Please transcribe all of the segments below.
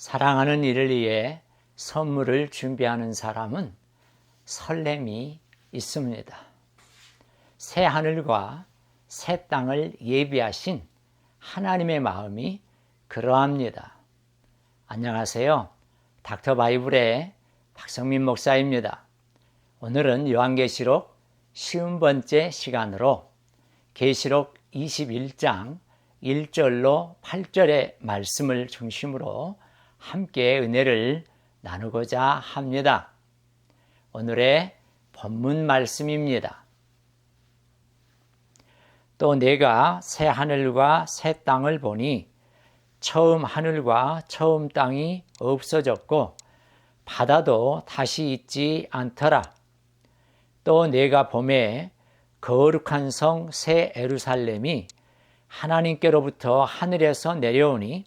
사랑하는 이를 위해 선물을 준비하는 사람은 설렘이 있습니다. 새 하늘과 새 땅을 예비하신 하나님의 마음이 그러합니다. 안녕하세요. 닥터 바이블의 박성민 목사입니다. 오늘은 요한계시록 쉬운 번째 시간으로 계시록 21장 1절로 8절의 말씀을 중심으로 함께 은혜를 나누고자 합니다. 오늘의 본문 말씀입니다. 또 내가 새 하늘과 새 땅을 보니 처음 하늘과 처음 땅이 없어졌고 바다도 다시 있지 않더라. 또 내가 봄에 거룩한 성 새 에루살렘이 하나님께로부터 하늘에서 내려오니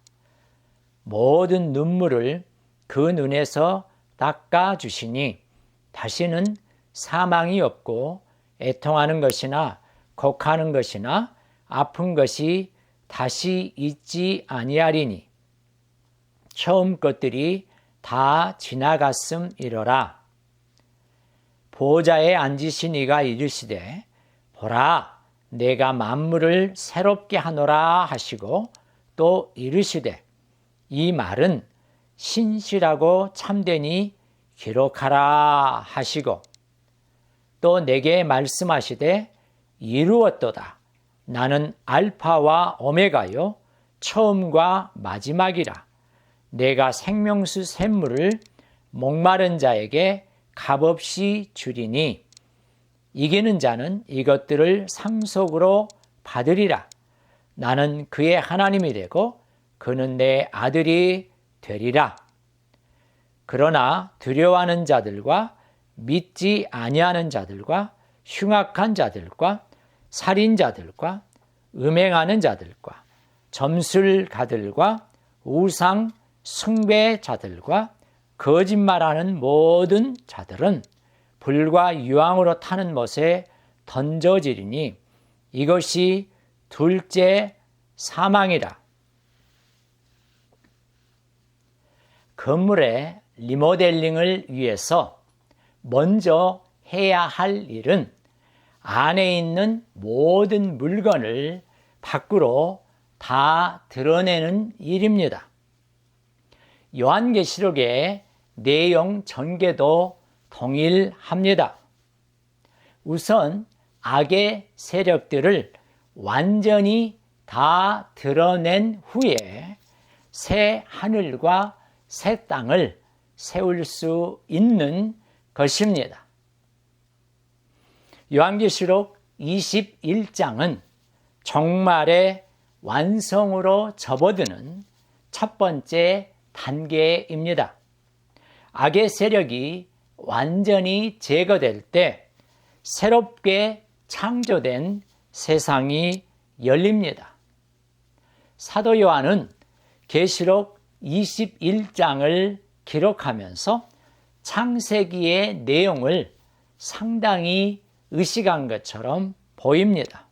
모든 눈물을 그 눈에서 닦아 주시니 다시는 사망이 없고 애통하는 것이나 곡하는 것이나 아픈 것이 다시 있지 아니하리니 처음 것들이 다 지나갔음 이러라. 보좌에 앉으신 이가 이르시되 보라 내가 만물을 새롭게 하노라 하시고 또 이르시되 이 말은 신실하고 참되니 기록하라 하시고 또 내게 말씀하시되 이루었도다. 나는 알파와 오메가요 처음과 마지막이라. 내가 생명수 샘물을 목마른 자에게 값없이 주리니 이기는 자는 이것들을 상속으로 받으리라. 나는 그의 하나님이 되고 그는 내 아들이 되리라. 그러나 두려워하는 자들과 믿지 아니하는 자들과 흉악한 자들과 살인자들과 음행하는 자들과 점술가들과 우상 숭배자들과 거짓말하는 모든 자들은 불과 유황으로 타는 못에 던져지리니 이것이 둘째 사망이라. 건물의 리모델링을 위해서 먼저 해야 할 일은 안에 있는 모든 물건을 밖으로 다 드러내는 일입니다. 요한계시록의 내용 전개도 동일합니다. 우선 악의 세력들을 완전히 다 드러낸 후에 새 하늘과 새 땅을 세울 수 있는 것입니다. 요한계시록 21장은 정말의 완성으로 접어드는 첫 번째 단계입니다. 악의 세력이 완전히 제거될 때 새롭게 창조된 세상이 열립니다. 사도 요한은 계시록 21장을 기록하면서 창세기의 내용을 상당히 의식한 것처럼 보입니다.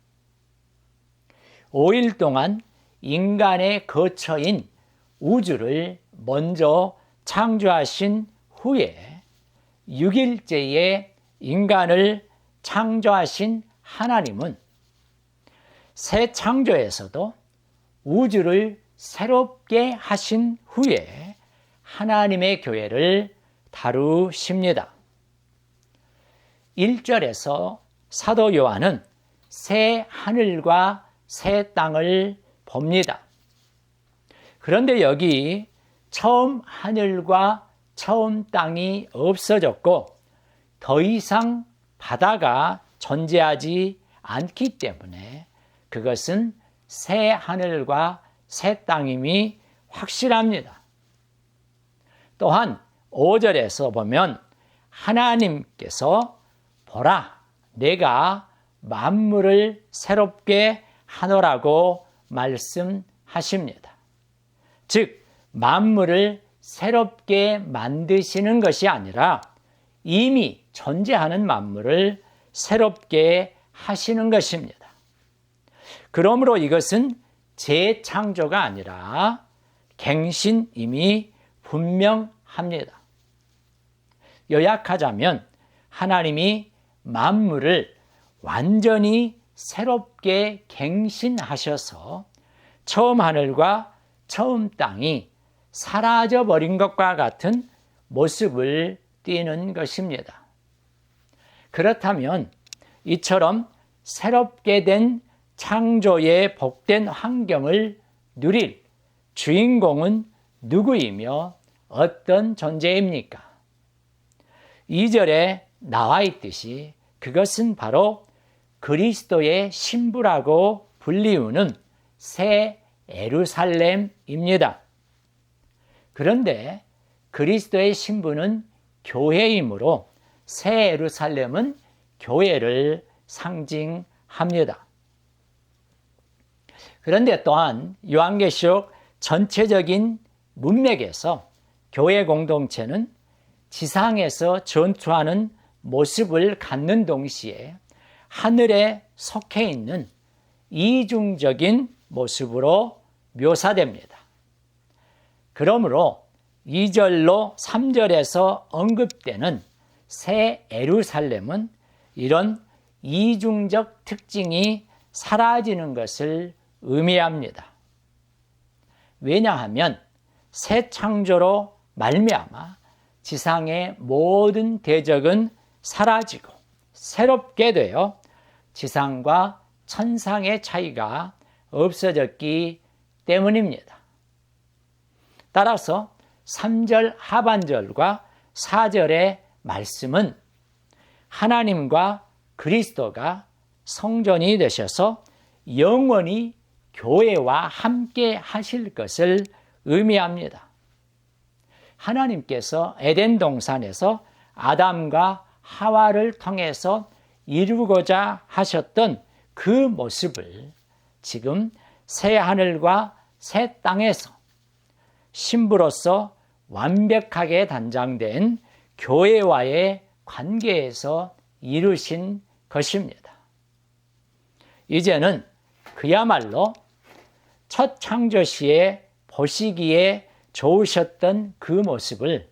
5일 동안 인간의 거처인 우주를 먼저 창조하신 후에 6일째에 인간을 창조하신 하나님은 새 창조에서도 우주를 새롭게 하신 후에 하나님의 교회를 다루십니다. 1절에서 사도 요한은 새 하늘과 새 땅을 봅니다. 그런데 여기 처음 하늘과 처음 땅이 없어졌고 더 이상 바다가 존재하지 않기 때문에 그것은 새 하늘과 새 땅임이 확실합니다. 또한 5절에서 보면 하나님께서 보라 내가 만물을 새롭게 하노라고 말씀하십니다. 즉 만물을 새롭게 만드시는 것이 아니라 이미 존재하는 만물을 새롭게 하시는 것입니다. 그러므로 이것은 재창조가 아니라 갱신임이 분명합니다. 요약하자면 하나님이 만물을 완전히 새롭게 갱신하셔서 처음 하늘과 처음 땅이 사라져 버린 것과 같은 모습을 띠는 것입니다. 그렇다면 이처럼 새롭게 된 창조의 복된 환경을 누릴 주인공은 누구이며 어떤 존재입니까? 2절에 나와 있듯이 그것은 바로 그리스도의 신부라고 불리우는 새 에루살렘입니다. 그런데 그리스도의 신부는 교회이므로 새 에루살렘은 교회를 상징합니다. 그런데 또한 요한계시록 전체적인 문맥에서 교회 공동체는 지상에서 전투하는 모습을 갖는 동시에 하늘에 속해 있는 이중적인 모습으로 묘사됩니다. 그러므로 2절로 3절에서 언급되는 새 에루살렘은 이런 이중적 특징이 사라지는 것을 의미합니다. 왜냐하면 새 창조로 말미암아 지상의 모든 대적은 사라지고 새롭게 되어 지상과 천상의 차이가 없어졌기 때문입니다. 따라서 3절 하반절과 4절의 말씀은 하나님과 그리스도가 성전이 되셔서 영원히 교회와 함께 하실 것을 의미합니다. 하나님께서 에덴 동산에서 아담과 하와를 통해서 이루고자 하셨던 그 모습을 지금 새 하늘과 새 땅에서 신부로서 완벽하게 단장된 교회와의 관계에서 이루신 것입니다. 이제는 그야말로 첫 창조 시에 보시기에 좋으셨던 그 모습을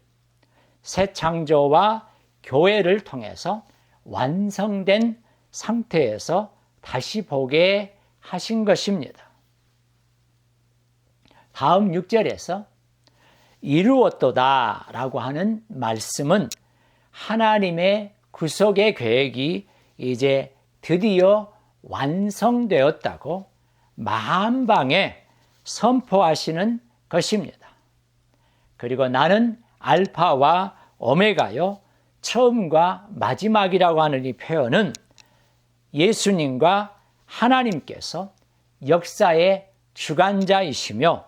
새 창조와 교회를 통해서 완성된 상태에서 다시 보게 하신 것입니다. 다음 6절에서 이루었도다 라고 하는 말씀은 하나님의 구속의 계획이 이제 드디어 완성되었다고 만방에 선포하시는 것입니다. 그리고 나는 알파와 오메가요, 처음과 마지막이라고 하는 이 표현은 예수님과 하나님께서 역사의 주관자이시며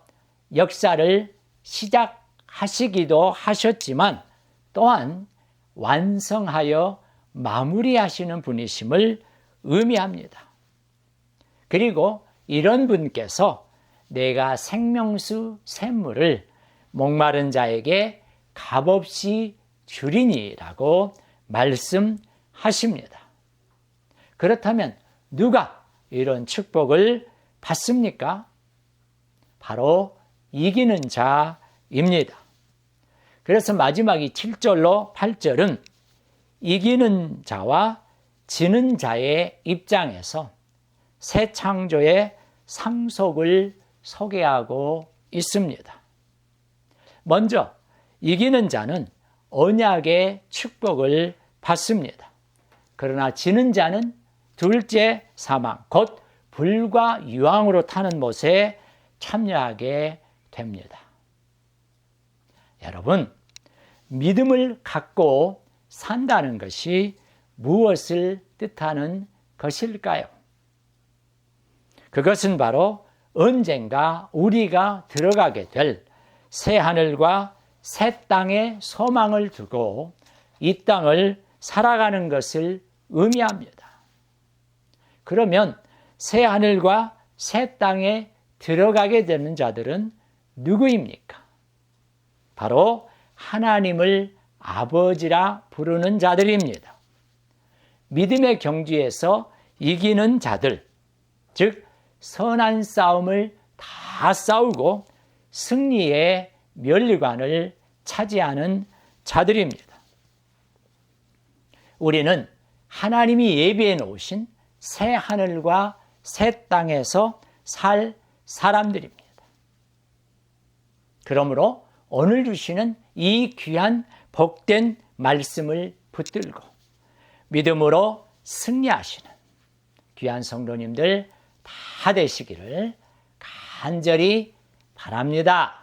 역사를 시작하시기도 하셨지만 또한 완성하여 마무리하시는 분이심을 의미합니다. 그리고 이런 분께서 내가 생명수 샘물을 목마른 자에게 값없이 주리니라고 말씀하십니다. 그렇다면 누가 이런 축복을 받습니까? 바로 이기는 자입니다. 그래서 마지막 이 7절로 8절은 이기는 자와 지는 자의 입장에서 새 창조의 상속을 소개하고 있습니다. 먼저 이기는 자는 언약의 축복을 받습니다. 그러나 지는 자는 둘째 사망, 곧 불과 유황으로 타는 못에 참여하게 됩니다. 여러분, 믿음을 갖고 산다는 것이 무엇을 뜻하는 것일까요? 그것은 바로 언젠가 우리가 들어가게 될 새 하늘과 새 땅에 소망을 두고 이 땅을 살아가는 것을 의미합니다. 그러면 새 하늘과 새 땅에 들어가게 되는 자들은 누구입니까? 바로 하나님을 아버지라 부르는 자들입니다. 믿음의 경주에서 이기는 자들, 즉, 선한 싸움을 다 싸우고 승리의 멸류관을 차지하는 자들입니다. 우리는 하나님이 예비해 놓으신 새 하늘과 새 땅에서 살 사람들입니다. 그러므로 오늘 주시는 이 귀한 복된 말씀을 붙들고 믿음으로 승리하시는 귀한 성도님들 다 되시기를 간절히 바랍니다.